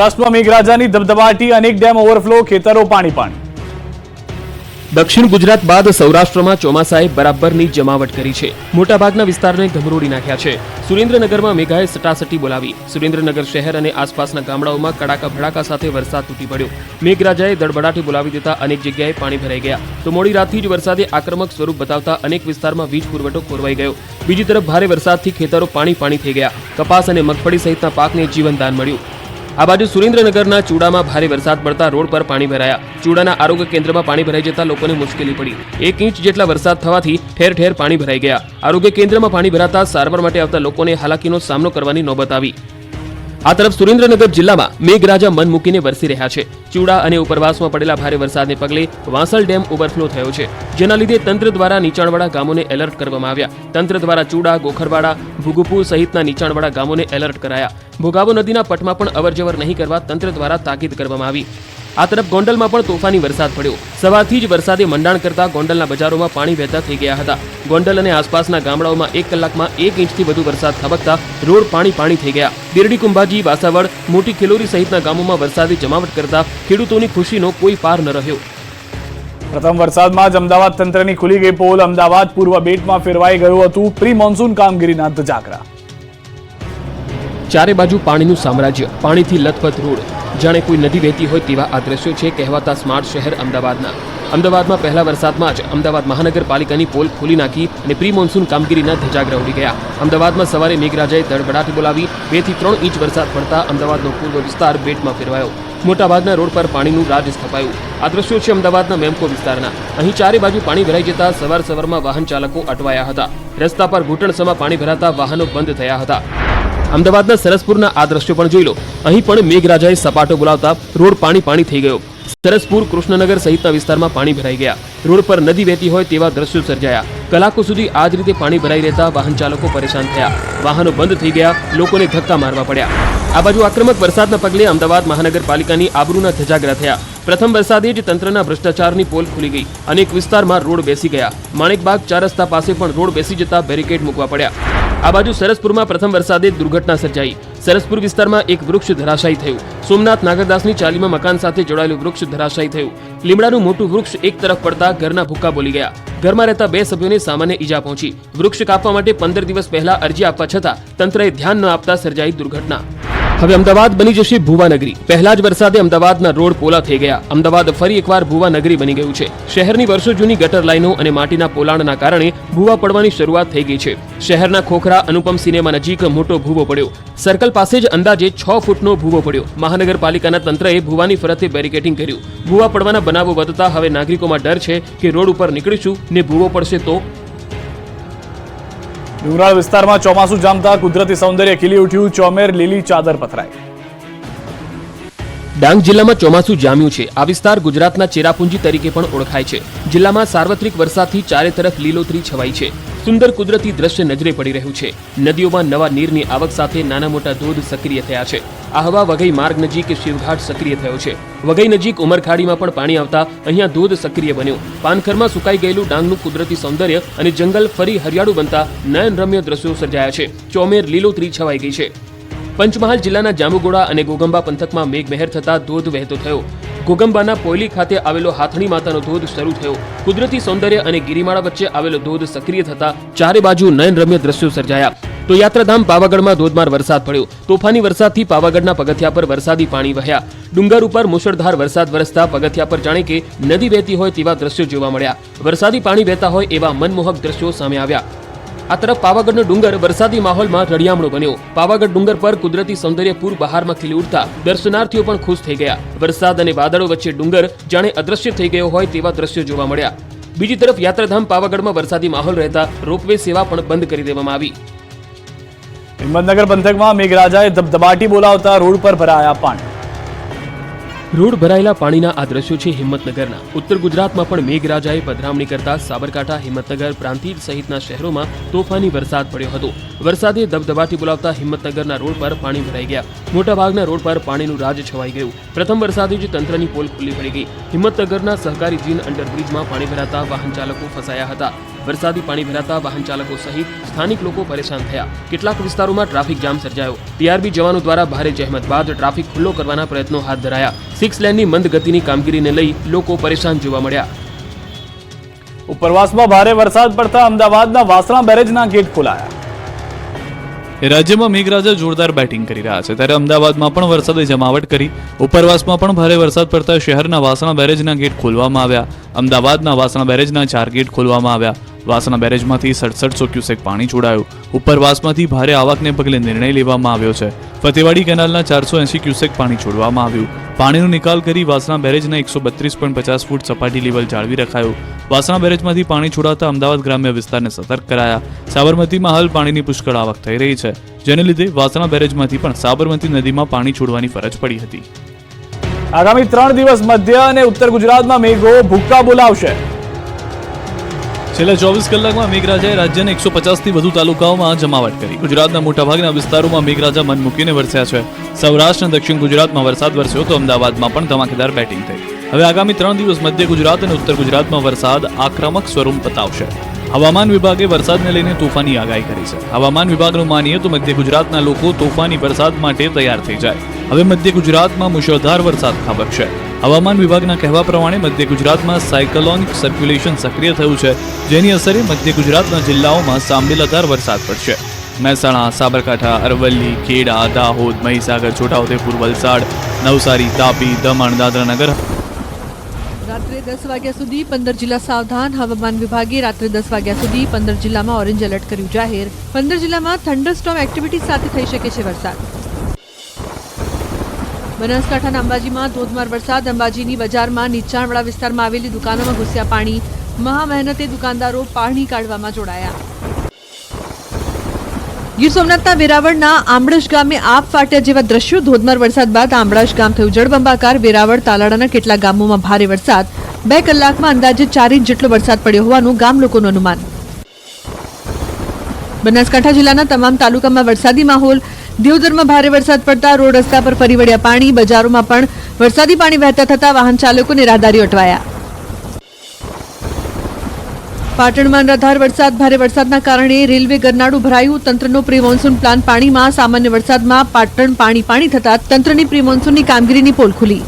સૌરાષ્ટ્રમાં મેઘરાજાની ધબધબાટી, અનેક dam overflow, ખેતરો, પાણી પાણી. દક્ષિણ ગુજરાત બાદ સૌરાષ્ટ્રમાં ચોમાસાએ બરાબરની જમાવટ કરી છે. મોટાભાગના વિસ્તારને ધમરોડી નાખ્યા છે. સુરેન્દ્રનગરમાં મેઘાએ સટાસટી બોલાવી. સુરેન્દ્રનગર શહેર અને આસપાસના ગામડાઓમાં કડાકા ભડાકા સાથે વરસાદ તૂટી પડ્યો. મેઘરાજાએ દડબડાટી બોલાવી દેતા અનેક જગ્યાએ પાણી ભરાઈ ગયા. તો મોડી રાતથી જ વરસાદે આક્રમક સ્વરૂપ બતાવતા અનેક વિસ્તારમાં વીજ પુરવઠો ખોરવાઈ ગયો. બીજી તરફ ભારે વરસાદથી ખેતરો પાણી પાણી થઈ ગયા. કપાસ અને મગફળી સહિતના પાકને જીવનદાન મળ્યું. આ બાજુ સુરેન્દ્રનગરના ચૂડામાં ભારે વરસાદ પડતા રોડ પર પાણી ભરાયા. ચૂડાના આરોગ્ય કેન્દ્રમાં પાણી ભરાઈ જતા લોકોને મુશ્કેલી પડી. એક ઇંચ જેટલા વરસાદ થવાથી ઠેર ઠેર પાણી ભરાઈ ગયા. આરોગ્ય કેન્દ્રમાં પાણી ભરાતા સારવાર માટે આવતા લોકોને હાલાકીનો સામનો કરવાની નોબત આવી. આ તરફ સુરેન્દ્રનગર જિલ્લામાં મેઘરાજા મન મૂકીને વરસી રહ્યા છે. ચૂડા અને ઉપરવાસમાં પડેલા ભારે વરસાદને પગલે વાંસલ ડેમ ઓવરફ્લો થયો છે. જેના લીધે તંત્ર દ્વારા નીચાણવાળા ગામોને એલર્ટ કરવામાં આવ્યા. તંત્ર દ્વારા ચૂડા, ગોખરવાડા ભુગુપુર સહિતના નીચાણવાળા ગામોને એલર્ટ કરાયા. ભોગાવો નદીના પટમાં પણ અવરજવર નહીં કરવા તંત્ર દ્વારા તાકીદ કરવામાં આવી. આ તરફ ગોંડલમાં પણ તોફાની વરસાદ પડ્યો. સવારથી જ વરસાદે મંડાણ કરતા ગોંડલના બજારોમાં પાણી વહેતા થઈ ગયા હતા. ગોંડલ અને આસપાસના ગામડાઓમાં એક કલાકમાં એક ઇંચથી વધુ વરસાદ ખાબકતા રોડ પાણી પાણી થઈ ગયા. બિરડી કુંભાજી, વાસાવડ, મોટી ખેલોરી સહિતના ગામોમાં વરસાદી જમાવટ કરતા ખેડૂતોની ખુશીનો કોઈ પાર ન રહ્યો. પ્રથમ વરસાદમાં જ અમદાવાદ તંત્રની ખુલી ગઈ પોલ અમદાવાદ પૂર્વ બેટમાં ફેરવાઈ ગયું હતું. પ્રી મોન્સૂન કામગીરીના ધજાગરા. ચારે બાજુ પાણીનું સામ્રાજ્ય, પાણીથી લથપથ રોડ. જાણે કોઈ નદી વહેતી હોય તેવા આ દ્રશ્યો છે કહેવાતા સ્માર્ટ શહેર અમદાવાદના. અમદાવાદમાં પહેલા વરસાદમાં જ અમદાવાદ મહાનગરપાલિકાની પોલ ખોલી નાખી અને પ્રી મોન્સૂન કામગીરીના ધજાગરા ઉડી ગયા. અમદાવાદમાં સવારે મેઘરાજાએ દડબડાટી બોલાવી બેથી ત્રણ ઇંચ વરસાદ પડતા અમદાવાદનો પૂર્વ વિસ્તાર બેટમાં ફેરવાયો. મોટાભાગના રોડ પર પાણીનું રાજ સ્થપાયું. આ દ્રશ્યો છે અમદાવાદના મેમકો વિસ્તારના. અહીં ચારે બાજુ પાણી ભરાઈ જતા સવાર સવારમાં વાહન ચાલકો અટવાયા હતા. રસ્તા પર ઘૂંટણસમાં પાણી ભરાતા વાહનો બંધ થયા હતા. અમદાવાદના સરસપુરના આ દ્રશ્યો પણ જોઈ લો. અહીં પણ મેઘરાજાએ સપાટો બોલાવતા રોડ પાણી પાણી થઈ ગયો. સરસપુર, કૃષ્ણનગર સહિતના વિસ્તારમાં પાણી ભરાઈ ગયા. રોડ પર નદી વહેતી હોય તેવા દ્રશ્યો સર્જાયા. કલાકો સુધી આ જ રીતે પાણી ભરાઈ રહેતા વાહન ચાલકો પરેશાન થયા. વાહનો બંધ થઈ ગયા, લોકોને ધક્કા મારવા પડ્યા. આ બાજુ આક્રમક વરસાદના પગલે અમદાવાદ મહાનગરપાલિકાની આબરૂના ધજાગરા થયા. પ્રથમ વરસાદે જ તંત્રના ભ્રષ્ટાચારની પોલ ખુલી ગઈ. અનેક વિસ્તારમાં રોડ બેસી ગયા. માણેકબાગ ચાર રસ્તા પાસે પણ રોડ બેસી જતા બેરિકેડ મૂકવા પડ્યા. આ બાજુ સરસપુરમાં પ્રથમ વરસાદે દુર્ઘટના સર્જાઈ. સરસપુર વિસ્તારમાં એક વૃક્ષ ધરાશાયી થયું. સોમનાથ નાગરદાસની ચાલીમાં મકાન સાથે જોડાયેલું વૃક્ષ ધરાશાયી થયું. લીમડાનું મોટું વૃક્ષ એક તરફ પડતા ઘરના ભૂક્કા બોલી ગયા. ઘરમાં રહેતા બે સભ્યોને સામાન્ય ઈજા પહોંચી. વૃક્ષ કાપવા માટે પંદર દિવસ પહેલા અરજી આપવા છતાં તંત્રએ ધ્યાન ન આપતા સર્જાઈ દુર્ઘટના. હવે અમદાવાદ બની જશે ભુવાનગરી. પહેલા જ વરસાદે અમદાવાદના રોડ પોલા થઈ ગયા. અમદાવાદ ફરી એકવાર ભુવાનગરી બની ગયું છે. શહેરની વર્ષો જૂની ગટર લાઈનો અને માટીના પોલાણના કારણે ભૂવા પડવાની શરૂઆત થઈ ગઈ છે. શહેરના ખોખરા, અનુપમ સિનેમા નજીક મોટો ભૂવો પડ્યો. સર્કલ પાસે જ અંદાજે છ ફૂટનો ભૂવો પડ્યો. મહાનગરપાલિકાના તંત્રએ ભૂવાની ફરતે બેરિકેટિંગ કર્યું. ભૂવા પડવાના બનાવો વધતા હવે નાગરિકોમાં ડર છે કે રોડ ઉપર નીકળીશું ને ભૂવો પડશે તો ડુંગરાળ વિસ્તારમાં ચોમાસું જામતા કુદરતી સૌંદર્ય ખીલી ઉઠ્યું ચોમેર લીલી ચાદર પથરાઈ. ડાંગ જિલ્લામાં ચોમાસું જામ્યું છે. આ વિસ્તાર ગુજરાતના ચેરાપુંજી તરીકે પણ ઓળખાય છે. જિલ્લામાં સાર્વત્રિક વરસાદથી ચારે તરફ લીલોતરી છવાઈ છે. સુંદર કુદરતી દ્રશ્ય નજરે પડી રહ્યું છે. નદીઓમાં નવા નીરની આવક સાથે નાના મોટા ધોધ સક્રિય થયા છે. આ હવા વઘઈ માર્ગ નજીક શિવઘાટ સક્રિય થયો છે. વઘઈ નજીક ઉમરખાડીમાં પણ પાણી આવતા અહીંયા ધોધ સક્રિય બન્યો. પાનખરમાં સુકાઈ ગયેલું ડાંગનું કુદરતી સૌંદર્ય અને જંગલ ફરી હરિયાળું બનતા નયનરમ્ય દ્રશ્યો સર્જાયા છે. ચોમેર લીલોતરી છવાઈ ગઈ છે. પંચમહાલ જિલ્લાના જાંબુગોડા અને ગોગંબા પંથકમાં મેઘમહેર થતા ધોધ વહેતો થયો. ગોગંબાના પોયલી ખાતે આવેલો હાથણી માતાનો ધોધ શરૂ થયો. કુદરતી સૌંદર્ય અને ગિરિમાળા વચ્ચે આવેલો ધોધ સક્રિય થતા ચારે બાજુ નયનરમ્ય દ્રશ્યો સર્જાયા. તો યાત્રાધામ પાવાગઢમાં ધોધમાર વરસાદ પડ્યો. તોફાની વરસાદથી પાવાગઢના પગથિયા પર વરસાદી પાણી વહ્યા. ડુંગર ઉપર મુશળધાર વરસાદ વરસતા પગથિયા પર જાણે કે નદી વહેતી હોય તેવા દ્રશ્યો જોવા મળ્યા. વરસાદી પાણી વહેતા હોય એવા મનમોહક દ્રશ્યો સામે આવ્યા. આ તરફ પાવાગઢનો ડુંગર વરસાદી માહોલમાં રળિયામણો બન્યો. પાવાગઢ ડુંગર પર કુદરતી સૌંદર્ય પૂર બહારમાં ખીલી ઉઠતા દર્શનાર્થીઓ પણ ખુશ થઈ ગયા. વરસાદ અને વાદળો વચ્ચે ડુંગર જાણે અદ્રશ્ય થઈ ગયો હોય તેવા દ્રશ્યો જોવા મળ્યા. બીજી તરફ યાત્રાધામ પાવાગઢમાં વરસાદી માહોલ રહેતા રોપવે સેવા પણ બંધ કરી દેવામાં આવી. હિંમતનગર પંથકમાં મેઘરાજાએ ધબધબાટી બોલાવતા રોડ પર ભરાયા પાણી. રોડ ભરાયેલા પાણીના આ દ્રશ્યો છે હિંમતનગરના. ઉત્તર ગુજરાતમાં પણ મેઘરાજાએ પધરામણી કરતા સાબરકાંઠા, હિંમતનગર પ્રાંતિજ સહિતના શહેરોમાં તોફાની વરસાદ પડ્યો હતો. વરસાદે ધબધબાટી બોલાવતા હિંમતનગરના રોડ પર પાણી ભરાઈ ગયા. મોટાભાગના રોડ પર પાણીનું રાજ છવાઈ ગયું. પ્રથમ વરસાદે જ તંત્રની પોલ ખુલ્લી પડી ગઈ. હિંમતનગરના સહકારી જીન અંડરબ્રિજમાં પાણી ભરાતા વાહન ચાલકો ફસાયા હતા. વરસાદી પાણી ભરાતા વાહન ચાલકો સહિત સ્થાનિક લોકો પરેશાન થયા. કેટલાક વિસ્તારોમાં ટ્રાફિક જામ સર્જાયો. ટીઆરબી જવાનો દ્વારા ભારે જહેમત બાદ ટ્રાફિક ખુલ્લો કરવાના પ્રયત્નો હાથ ધરાયા. સિક્સ લેનની મંદ ગતિની કામગીરીને લઈ લોકો પરેશાન જોવા મળ્યા. ઉપરવાસમાં ભારે વરસાદ પડતા અમદાવાદના વાસણા બેરેજના ગેટ ખોલાયા. રાજ્યમાં મેઘરાજા જોરદાર બેટિંગ કરી રહ્યા છે. ત્યારે અમદાવાદમાં પણ વરસાદે જમાવટ કરી. ઉપરવાસમાં પણ ભારે વરસાદ પડતા શહેરના વાસણા બેરેજના ગેટ ખોલવામાં આવ્યા. અમદાવાદના વાસણા બેરેજના ચાર ગેટ ખોલવામાં આવ્યા. વાસણા બેરેજમાંથી સડસઠસો ક્યુસેક પાણી છોડાયું. ઉપરવાસમાંથી ભારે આવકને પગલે નિર્ણય લેવામાં આવ્યો છે. ફતેવાડી કેનાલના ચારસો એંસી ક્યુસેક પાણી છોડવામાં આવ્યું. પાણીનો નિકાલ કરી વાસણા બેરેજના એકસો બત્રીસ પોઈન્ટ પચાસ ફૂટ સપાટી લેવલ જાળવી રખાયું. વાસણા બેરેજમાંથી પાણી છોડાતા અમદાવાદ ગ્રામ્ય વિસ્તારને સતર્ક કરાયા. સાબરમતીમાં હાલ પાણીની પુષ્કળ આવક થઈ રહી છે. જેને લીધે વાસણા બેરેજમાંથી પણ સાબરમતી નદીમાં પાણી છોડવાની ફરજ પડી હતી. આગામી ત્રણ દિવસ મધ્ય અને ઉત્તર ગુજરાતમાં મેઘો ભૂક્કા બોલાવશે. છેલ્લા ચોવીસ કલાકમાં મેઘરાજાએ રાજ્યના એકસો પચાસથી વધુ તાલુકાઓમાં જમાવટ કરી. ગુજરાતના મોટાભાગના વિસ્તારોમાં મેઘરાજા મન મૂકીને વરસ્યા છે. સૌરાષ્ટ્ર અને દક્ષિણ ગુજરાતમાં વરસાદ વરસ્યો તો અમદાવાદમાં પણ ધમાકેદાર બેટિંગ થઈ. હવે આગામી ત્રણ દિવસ મધ્ય ગુજરાત અને ઉત્તર ગુજરાતમાં વરસાદ આક્રમક સ્વરૂપ બતાવશે. હવામાન વિભાગે વરસાદને લઈને તોફાની આગાહી કરી છે. હવામાન વિભાગનું માનીએ તો મધ્ય ગુજરાતના લોકો તોફાની વરસાદ માટે તૈયાર થઈ જાય. હવે મધ્ય ગુજરાતમાં મુશળધાર વરસાદ ખાબકશે. હવામાન વિભાગના કહેવા પ્રમાણે મધ્ય ગુજરાતમાં સાયકલોનિક સર્ક્યુલેશન સક્રિય થયું છે, જેની અસરે મધ્ય ગુજરાતના જિલ્લાઓમાં સાંબેલાધાર વરસાદ પડશે. મહેસાણા, સાબરકાંઠા, અરવલ્લી, ખેડા, દાહોદ, મહીસાગર, છોટાઉદેપુર, વલસાડ, નવસારી, તાપી, દમણ દાદરાનગર રાત્રે દસ વાગ્યા સુધી પંદર જિલ્લા સાવધાન, હવામાન વિભાગે રાત્રે દસ વાગ્યા સુધી પંદર જિલ્લામાં ઓરેન્જ એલર્ટ કર્યું. જાહેર, પંદર જિલ્લામાં થંડરસ્ટોમ એક્ટિવિટી સાથે થઈ શકે છે વરસાદ. બનાસકાંઠાના અંબાજીમાં ધોધમાર વરસાદ. અંબાજીની બજારમાં નીચાણવાળા વિસ્તારમાં આવેલી દુકાનોમાં ઘૂસ્યા પાણી. મહા મહેનતે દુકાનદારો પાણી કાઢવામાં જોડાયા. ગીર સોમનાથના વેરાવળના આમળશ ગામે આપ ફાટ્યા જેવા દ્રશ્યો. ધોધમાર વરસાદ બાદ આંબળશ ગામ થયું જળબંબાકાર. વેરાવળ, તાલાળાના કેટલાક ગામોમાં ભારે વરસાદ. બે કલાકમાં અંદાજે ચાર ઇંચ જેટલો વરસાદ પડ્યો હોવાનું ગામ લોકોનું અનુમાન. બનાસકાંઠા જિલ્લાના તમામ તાલુકામાં વરસાદી માહોલ. દેવધરમાં ભારે વરસાદ પડતા રોડ રસ્તા પર ફરી વળ્યા પાણી. બજારોમાં પણ વરસાદી પાણી વહેતા થતા વાહન ચાલકોને રાહદારી અટવાયા. પાટણમાં અનરાધાર વરસાદ. ભારે વરસાદના કારણે રેલવે ગરનાળું ભરાયું. તંત્રનો પ્રી મોન્સૂન પ્લાન પાણીમાં. સામાન્ય વરસાદમાં પાટણ પાણી પાણી થતા તંત્રની પ્રી મોન્સૂનની કામગીરીની પોલ ખુલી.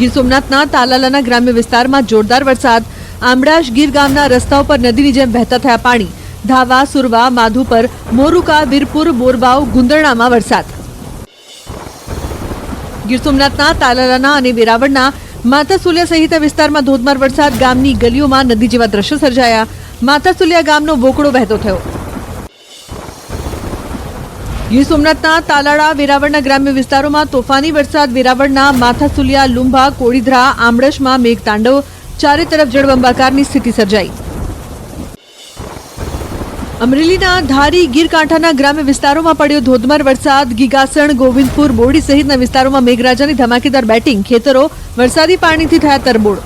ગીર સોમનાથના તાલાલાના ગ્રામ્ય વિસ્તારમાં જોરદાર વરસાદ. આમડાશ ગીર ગામના રસ્તાઓ પર નદીની જેમ વહેતા થયા પાણી. ધાવા, સુરવા, માધુપર, મોરુકા, વીરપુર, બોરબાવ, ગુંદરણામાં વરસાદ. ગીર સોમનાથના તાલાલાના અને વેરાવળના માતાસુલિયા સહિત વિસ્તારમાં ધોધમાર વરસાદ. ગામની ગલીઓમાં નદી જેવા દ્રશ્યો સર્જાયા. માતાસુલિયા ગામનો વોકળો વહેતો થયો. ગીર સોમનાથના તાલાળા વેરાવળના ગ્રામ્ય વિસ્તારોમાં તોફાની વરસાદ, વેરાવળના માથાસુલિયા, લુંભા કોડીધરા આમળશમાં મેઘતાંડવ, ચારે તરફ જળબંબાકારની સ્થિતિ સર્જાઈ. અમરેલીના ધારી ગીરકાંઠાના ગ્રામ્ય વિસ્તારોમાં પડ્યો ધોધમાર વરસાદ, ગીગાસણ, ગોવિંદપુર, બોરડી સહિતના વિસ્તારોમાં મેઘરાજાની ધમાકેદાર બેટિંગ, ખેતરો વરસાદી પાણીથી થયા તરબોળ.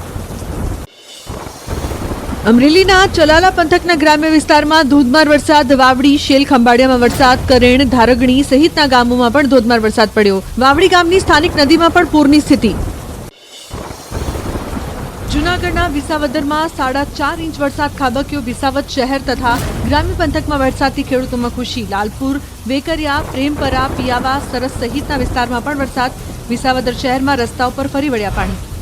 અમરેલીના ચલાલા પંથકના ગ્રામ્ય વિસ્તારમાં ધોધમાર વરસાદ, વાવડી શેલ ખંભાળિયામાં વરસાદ, કરેણ, ધારગણી સહિતના ગામોમાં પણ ધોધમાર વરસાદ પડ્યો. વાવડી ગામની સ્થાનિક નદીમાં પણ પૂરની સ્થિતિ. જૂનાગઢના વિસાવદરમાં સાડા ચાર ઇંચ વરસાદ, ખાબક્યો, વિસાવદ શહેર તથા ગ્રામ્ય પંથકમાં વરસાદથી ખેડૂતોમાં ખુશી. લાલપુર, વેકરિયા, પ્રેમપરા, પિયાવા, સરસ સહિતના વિસ્તારમાં પણ વરસાદ. વિસાવદર શહેરમાં રસ્તા ઉપર ફરી વળ્યા પાણી.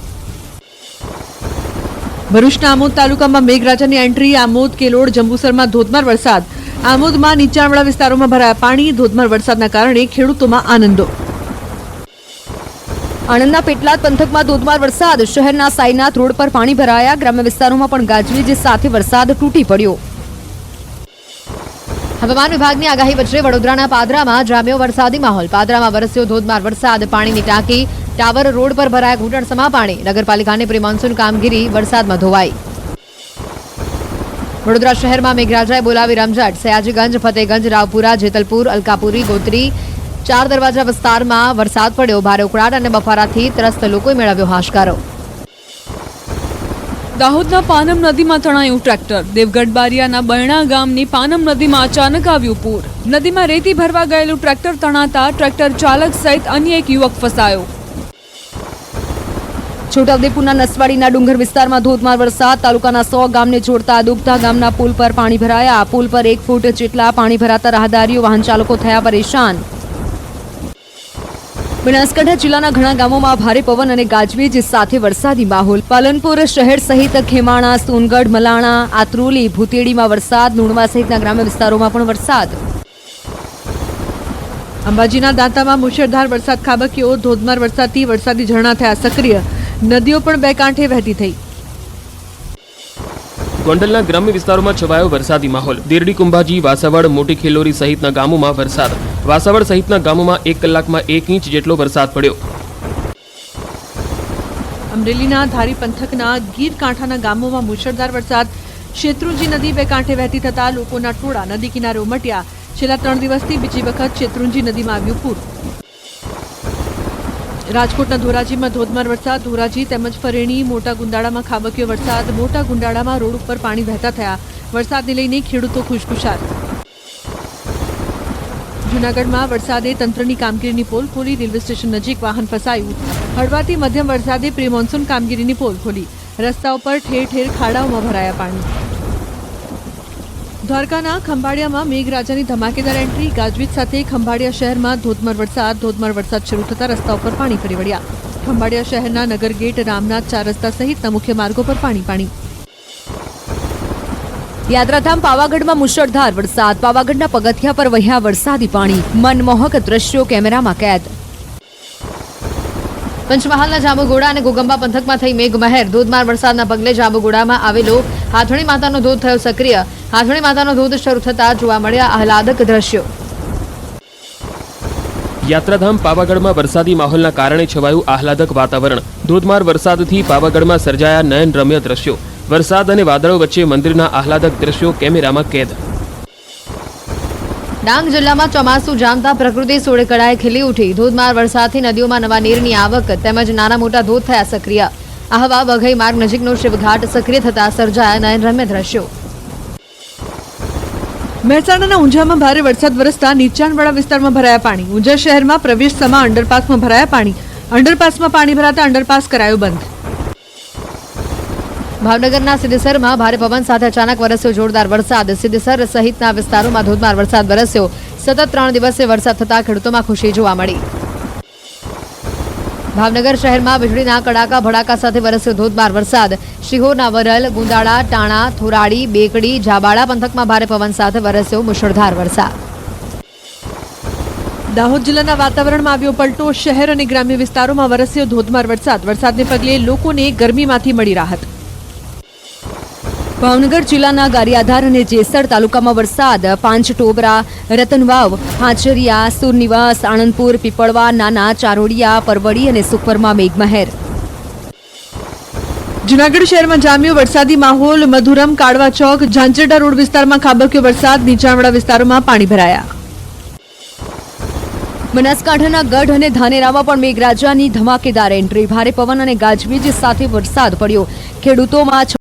ભરૂચના આમોદ તાલુકામાં મેઘરાજાની એન્ટ્રી, આમોદ, કેલોડ, જંબુસરમાં ધોધમાર વરસાદ. આમોદમાં નીચાણવાળા વિસ્તારોમાં ભરાયા પાણી, ધોધમાર વરસાદના કારણે ખેડૂતોમાં આનંદો. આણંદના પેટલાદ પંથકમાં ધોધમાર વરસાદ. શહેરના સાઈનાથ રોડ પર પાણી ભરાયા. ગ્રામ્ય વિસ્તારોમાં પણ ગાજવીજ સાથે વરસાદ તૂટી પડ્યો. હવામાન વિભાગની આગાહી વચ્ચે વડોદરાના પાદરામાં જામ્યો વરસાદી માહોલ. પાદરામાં વરસ્યો ધોધમાર વરસાદ. પાણીની ટાંકી ટાવર રોડ પર ભરાયા ઘૂંટણસમા પાણી. નગરપાલિકાની પ્રી કામગીરી વરસાદમાં ધોવાઈ. વડોદરા શહેરમાં મેઘરાજાએ બોલાવી રમઝટ. સયાજીગંજ, ફતેગંજ, રાવપુરા, જેતલપુર, અલકાપુરી, ગોત્રી ચાર દરવાજા વિસ્તારમાં વરસાદ પડ્યો. ભારે ઉકળાટ અને બફારાથી ત્રસ્ત લોકોએ મેળવ્યો હાશકારો. દાહોદના પાનમ નદીમાં તણાયું ટ્રેક્ટર. દેવગઢ બારિયાના બરણા ગામની પાનમ નદીમાં અચાનક આવ્યું પૂર. નદીમાં રેતી ભરવા ગયેલું ટ્રેક્ટર તણાતા ટ્રેક્ટર ચાલક સહિત અન્ય એક યુવક ફસાયો. છોટાઉદેપુરના નસવાડીના ડુંગર વિસ્તારમાં ધોધમાર વરસાદ. તાલુકાના સો ગામને જોડતા દુગતા ગામના પુલ પર પાણી ભરાયા. પુલ પર એક ફૂટ જેટલા પાણી ભરાતા રાહદારીઓ, વાહન ચાલકો થયા પરેશાન. બનાસકાંઠા જિલ્લાના ઘણા ગામોમાં ભારે પવન અને ગાજવીજ સાથે વરસાદી માહોલ. પાલનપુર શહેર સહિત ખેમાણા, સોનગઢ, મલાણા, આત્રોલી, ભૂતેડીમાં વરસાદ, નુણવા સહિતના ગ્રામ્ય વિસ્તારોમાં પણ વરસાદ. અંબાજીના દાંતામાં મુશળધાર વરસાદ ખાબક્યો ધોધમાર વરસાદથી વરસાદી ઝરણા થયા સક્રિય. નદીઓ પણ બે કાંઠે વહેતી થઈ. ગોંડલના ગ્રામ્ય વિસ્તારોમાં છવાયો વરસાદી માહોલ. દેરડી કુંભાજી વાસાવડ મોટી ખેલોરી સહિતના ગામોમાં વરસાદ. વાસાવડ સહિતના ગામોમાં એક કલાકમાં એક ઇંચ જેટલો વરસાદ પડ્યો. અમરેલીના ધારી પંથકના ગીર કાંઠાના ગામોમાં મુશળધાર વરસાદ. શેત્રુંજી નદી બે કાંઠે વહેતી થતા લોકોના ટોળા નદી કિનારે ઉમટ્યા. છેલ્લા ત્રણ દિવસથી બીજી વખત શેત્રુંજી નદીમાં આવ્યું પૂર. રાજકોટના ધોરાજીમાં ધોધમાર વરસાદ. ધોરાજી તેમજ ફરેણી, મોટા ગુંદાળામાં ખાબક્યો વરસાદ. મોટા ગુંડાળામાં રોડ ઉપર પાણી વહેતા થયા. વરસાદને લઈને ખેડૂતો ખુશખુશાલ. જૂનાગઢમાં વરસાદે તંત્રની કામગીરીની પોલ ખોલી. રેલવે સ્ટેશન નજીક વાહન ફસાયું. હળવાથી મધ્યમ વરસાદે પ્રી મોન્સૂન કામગીરીની પોલ ખોલી. રસ્તા ઉપર ઠેર ઠેર ખાડાઓમાં ભરાયા પાણી. દ્વારકાના ખંભાળિયામાં મેઘરાજાની ધમાકેદાર એન્ટ્રી. ગાજવીજ સાથે ખંભાળિયા શહેરમાં ધોધમાર વરસાદ ધોધમાર વરસાદ શરૂ થતા રસ્તા ઉપર પાણી ફરી વળ્યા. ખંભાળિયા શહેરના નગર ગેટ, રામનાથ ચાર રસ્તા સહિતના મુખ્ય માર્ગો પર પાણી પાણી. યાત્રાધામ પાવાગઢમાં મુશળધાર વરસાદ. પાવાગઢના પગથિયા પર વહ્યા વરસાદી પાણી. મનમોહક દ્રશ્યો કેમેરામાં કેદ. પંચમહાલના જાંબુગોડા અને ગોગંબા પંથકમાં થઈ મેઘમહેર. ધોધમાર વરસાદના પગલે જાંબુગોડામાં આવેલો હાથણી માતાનો ધોધ થયો સક્રિય. હાથણી માતાનો ધોધ શરૂ થતા જોવા મળ્યા આહલાદક દ્રશ્યો. યાત્રાધામ પાવાગઢમાં વરસાદી માહોલના કારણે છવાયું આહલાદક વાતાવરણ. ધોધમાર વરસાદથી પાવાગઢમાં સર્જાયા નયનરમ્ય દ્રશ્યો. વરસાદ અને વાદળો વચ્ચે મંદિરના આહલાદક દ્રશ્યો કેમેરામાં કેદ. ડાંગ જિલ્લામાં ચોમાસું જામતા પ્રકૃતિ સોળે કડાએ ખીલી ઉઠી. ધોધમાર વરસાદથી નદીઓમાં નવા નીરની આવક તેમજ નાના મોટા ધોધ થયા સક્રિય. આહવા વઘઈ માર્ગ નજીકનો શિવઘાટ સક્રિય થતા સર્જાયા નયનરમ્ય દ્રશ્યો. મહેસાણાના ઊંઝામાં ભારે વરસાદ વરસતા નીચાણવાળા વિસ્તારમાં ભરાયા પાણી. ઊંઝા શહેરમાં પ્રવેશ સમા અંડરપાસમાં ભરાયા પાણી. અંડરપાસમાં પાણી ભરાતા અંડરપાસ કરાયો બંધ. ભાવનગરના સિદ્ધેસરમાં ભારે પવન સાથે અચાનક વરસ્યો જોરદાર વરસાદ. સિદ્ધસર સહિતના વિસ્તારોમાં ધોધમાર વરસાદ વરસ્યો. સતત ત્રણ દિવસે વરસાદ થતા ખેડૂતોમાં ખુશી જોવા મળી. ભાવનગર શહેરમાં વીજળીના કડાકા, ભડાકા સાથે વરસ્યો ધોધમાર વરસાદ. શિહોરના વરલ, ગુંદાળા, ટાણા, થોરાડી, બેકડી, જાબાળા પંથકમાં ભારે પવન સાથે વરસ્યો મુશળધાર વરસાદ. દાહોદ જિલ્લાના વાતાવરણમાં આવ્યો પલટો. શહેર અને ગ્રામ્ય વિસ્તારોમાં વરસ્યો ધોધમાર વરસાદ. વરસાદને પગલે લોકોને ગરમીમાંથી મળી રાહત. ભાવનગર જિલ્લાના ગારિયાધાર અને જેસર તાલુકામાં વરસાદ, પાંચ ટોબરા, રતનવાવ, હાંચરિયા, સુરનિવાસ, આણંદપુર, પીપળવા, નાના, ચારોડિયા, પરવડી અને સુખપરમાં મેઘમહેર. જૂનાગઢ શહેરમાં જામ્યો વરસાદી માહોલ. મધુરમ, કાળવા ચોક ઝાંચરડા રોડ વિસ્તારમાં ખાબક્યો વરસાદ. નીચાણવાળા વિસ્તારોમાં પાણી ભરાયા. બનાસકાંઠાના ગઢ અને ધાનેરામાં પણ મેઘરાજાની ધમાકેદાર એન્ટ્રી. ભારે પવન અને ગાજવીજ સાથે વરસાદ પડ્યો. ખેડૂતોમાં